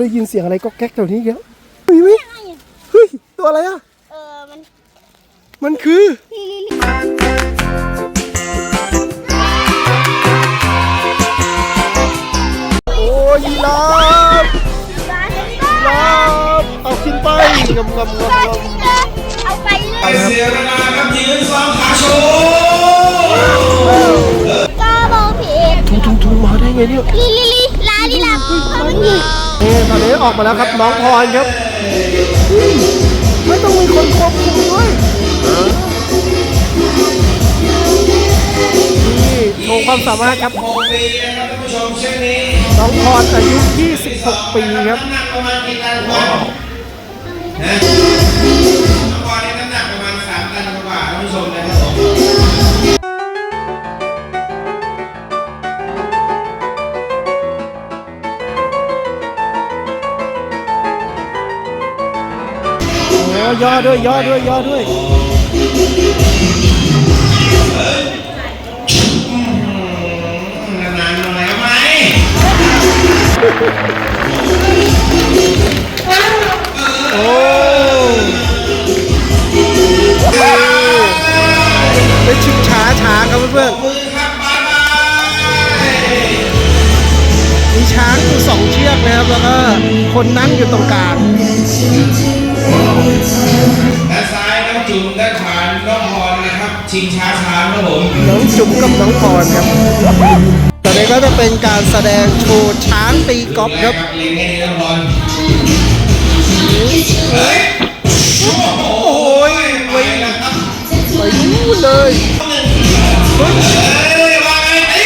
ได้ยินเสียงอะไรก็แก๊กแถวนี้อีกแล้วมีไหมเฮ้ยตัวอะไรอะ เออมันมันคือลิลิลิโอ้ยยีราฟปลาเห็นยีราฟเอาขึ้นไปงำงำงำงำ เอาไปเลไปยเสียเวลาครับยืนซ้อมขาโชว์ก็มองผิดทุงทุงทุงมาได้ไงเนี่ย ลิลิลิลาลิลาเพราะมันมีเอ๊ะตอนนี้ออกมาแล้วครับน้องพรครับไม่ต้องมีคนควบคุมด้วยนี่โชว์ความสามารถครับหกปีนะครับท่านผู้ชมเช่นนี้น้องพรอายุ 26 ปีครับ ย่อด้วยย่อด้วยย่อด้วยนานๆหน่อยไหมโอ้เป็นชิงช้าช้างครับเพื่อนมือครับบายบายมีช้างอยู่สองเชือกนะครับแล้วก็คนนั่งอยู่ตรงกลาง ชิงช้าช้างครับผมน้องจุ๋มกับน้องพรครับ ตอนนี้ก็จะเป็นการแสดงโชว์ช้างตีกอล์ฟครับเล็งให้ดีน้องพรเฮ้ยโอ้โหโอ้ยไปแล้วครับไปนู่นเลยเฮ้ยเฮ้ยว่าไงไอ้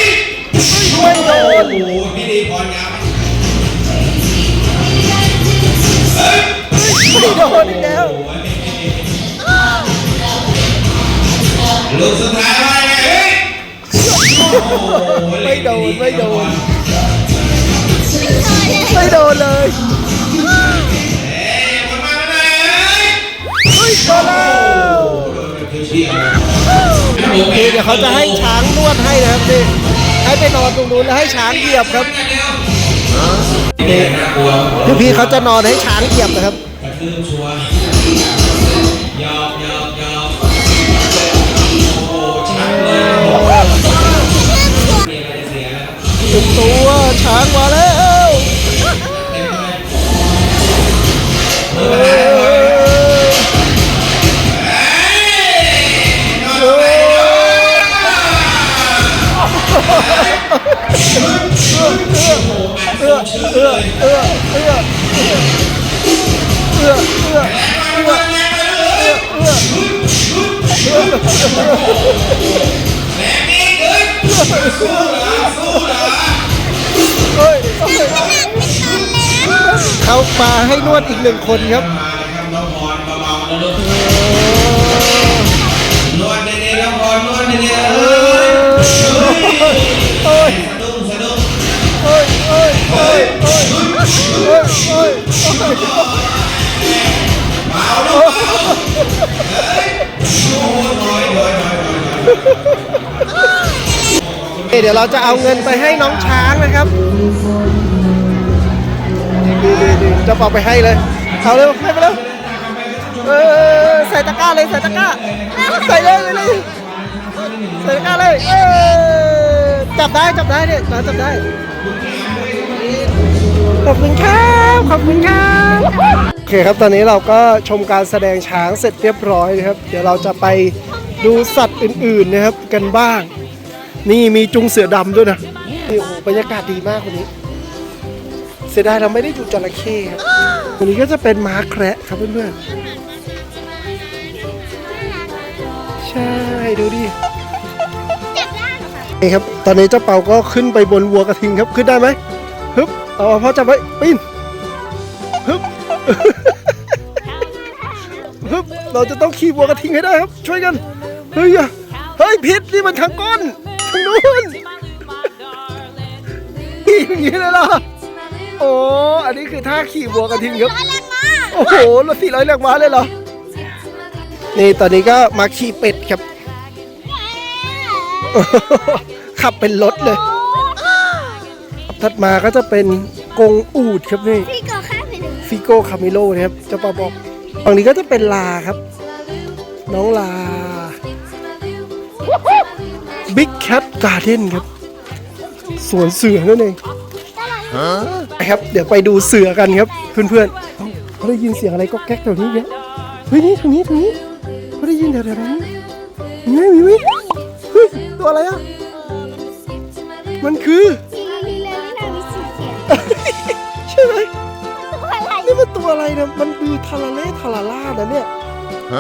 ไม่โดนโอ้โหพี่ดีพรยาวเฮ้ยไม่โดน ล้วลูกสุดท้ายว่าไงเฮ้ยโอ้โหไม่โดนไม่โดน ไม่โดนเลยเฮ้ยคนมาไม่ได้เฮ้ยเฮ้ยโดนแล้วโดนแบบเชี่ยวๆโอเคเดี๋ยวเขาจะให้ช้างนวดให้นะครับนี่ให้ไปนอนตรงนู้นแล้วให้ช้างเหยียบครับนี่น่ากลัวเดี๋ยวพี่เขาจะนอนให้ช้างเหยียบนะครับกระทืบชัวร์ยอกยอกยอก เข้ามาให้นวดอีกหนึ่งคนครับ มาเลยครับน้องพรเบาๆนะลูกนวดดีๆน้องพรนวดดีๆเอ้ยเฮ้ยสะดุ้งสะดุ้งเฮ้ยเฮ้ยเฮ้ยเฮ้ยเฮ้ยเฮ้ย เดี๋ยวเราจะเอาเงินไปให้น้องช้างนะครับดีดีดีจะเป่าไปให้เลย เอาเร็วให้ไปเร็วเออใส่ตะกร้าเลยใส่ตะกร้าใส่เลยเลยใส่ตะกร้าเลยเออจับได้จับได้เนี่ยจับได้ขอบคุณครับขอบคุณครับโอเคครับตอนนี้เราก็ชมการแสดงช้างเสร็จเรียบร้อยนะครับ เดี๋ยวเราจะไป ดูสัตว์อื่นๆนะครับกันบ้าง นี่มีจุงเสือดำด้วยนะนี่โอ้โหบรรยากาศดีมากวันนี้ เสียดายเราไม่ได้ดูจระเข้ครับวันนี้ก็จะเป็นม้าแคระครับเพื่อนๆ ใช่ดูดิได้คะนี่ครับ ตอนนี้เจ้าเปาก็ขึ้นไปบนวัวกระทิงครับ ขึ้นได้ไหมฮึบ เอาเอาพ่อจับไว้ปีนฮึบฮึบ เราจะต้องขี่วัวกระทิงให้ได้ครับ ช่วยกัน เฮ้ยอะเฮ้ยพิษนี่มันทางก้นทางนู้นขี่อย่างนี้เลยเหรอโอ้อันนี้คือท่าขี่วัวกระทิงครับร้อยแรงมากโอ้โหรถสี่ร้อยแรงม้าเลยเหรอนี่ตอนนี้ก็มาขี่เป็ดครับ ขับเป็นรถเลยถัดมาก็จะเป็นกรงอูดครับนี่พี่ก็ขฟิโกคามิโลนะครับเจ้าปาบอกฝั่งนี้ก็จะเป็นลาครับ น้องลา Big Cat Garden ครับสวนเสือนั่นเองนะครับ เดี๋ยวไปดูเสือกันครับ เพื่อนๆเอ้าเขาได้ยินเสียงอะไรก็แก๊กแถวนี้เนี่ยเฮ้ยนี่ทางนี้ทางนี้เขาได้ยินแถวๆนี้มีไหมมีไหมเฮ้ยตัวอะไรอะมันคือลีลาลีลาลีลามีสีเขียวใช่ไหมตัวอะไรนี่มันตัวอะไรเนี่ยมันดูทาราเล่ทาราล่านะเนี่ย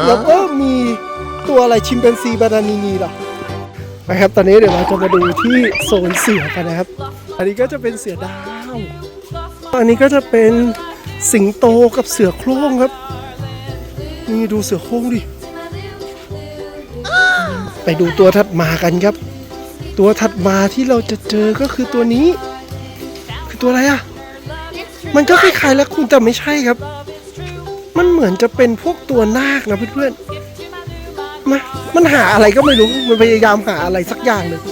แล้วก็มีตัวอะไรชิมเปนซีบานานีนีหรอนะครับ ตอนนี้เดี๋ยวเราจะมาดูที่โซนเสือกันนะครับ อันนี้ก็จะเป็นเสือดาว อันนี้ก็จะเป็นสิงโตกับเสือโคร่งครับ นี่ดูเสือโคร่งดิ ไปดูตัวถัดมากันครับ ตัวถัดมาที่เราจะเจอก็คือตัวนี้ คือตัวอะไรอะ มันก็คล้ายๆแล้วคุณแต่ไม่ใช่ครับ มันเหมือนจะเป็นพวกตัวนาคนะเพื่อนๆมามันหาอะไรก็ไม่รู้ มันพยายามหาอะไรสักอย่างหนึ่ง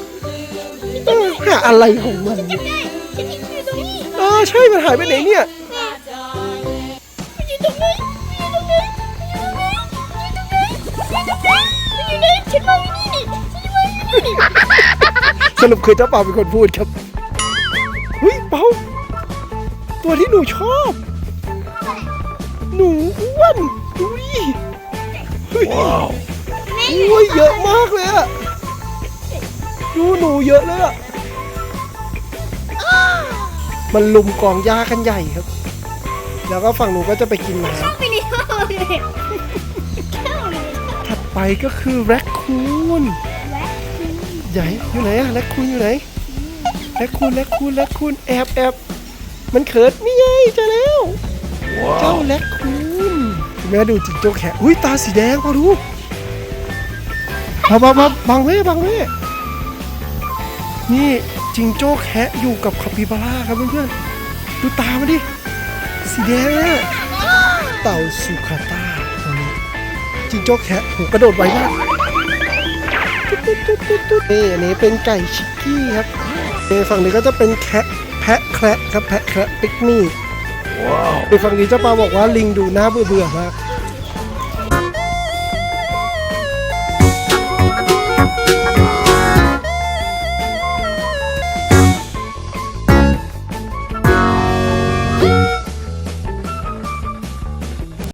หาอะไรของมันเออใช่ มันหายไปไหนเนี่ยอยู่ตรงนี้อยู่ตรงนี้อยู่ตรงนี้อยู่ตรงนี้อยู่ตรงนี้ฉันมองอยู่นี่นี่ฉันมอยู่นี่นี่สรุปคือเจ้าเปาเป็นคนพูดครับเฮ้ยเปาตัวที่หนูชอบ หนูอ้วนดูดิเฮ้ยโอ้ยเยอะมากเลยอะดูหนูเยอะเลยอะมันลุมกองหญ้ากันใหญ่ครับ แล้วก็ฝั่งหนูก็จะไปกินน้ชอบไปนี่มากเลยชอบเลยำถัดไปก็คือแรคคูนแวะใหญ่อยู่ไหนอะแรคคูนอยู่ไหนแรคคูนแรคคูนแรคคูนแอบแอบมันเขินนี่ไงเจอแล้ว เจ้าแรคคูนแม่ดูจิงโจ้แขะอุ้ยตาสีแดงพอดูมามามาบังเว้บังเว้นี่จิงโจ้แคะอยู่กับคาปิบาร่าครับเพื่อนๆดูตามาดิสีแดงอะเต่าสุขาต้าตัวนี้จิงโจ้แคะโหกระโดดไวมากตุ๊ดตุ๊ดตุ๊ดตุ๊ดนี่อันนี้เป็นไก่ชิกกี้ครับนี่ฝั่งนี้ก็จะเป็นแคะแพะแคระครับแพะแคระปิกนี่ ในฝั่งนี้เจ้าปาบอกว่าลิงดูน่าเบื่อเบื่อมาก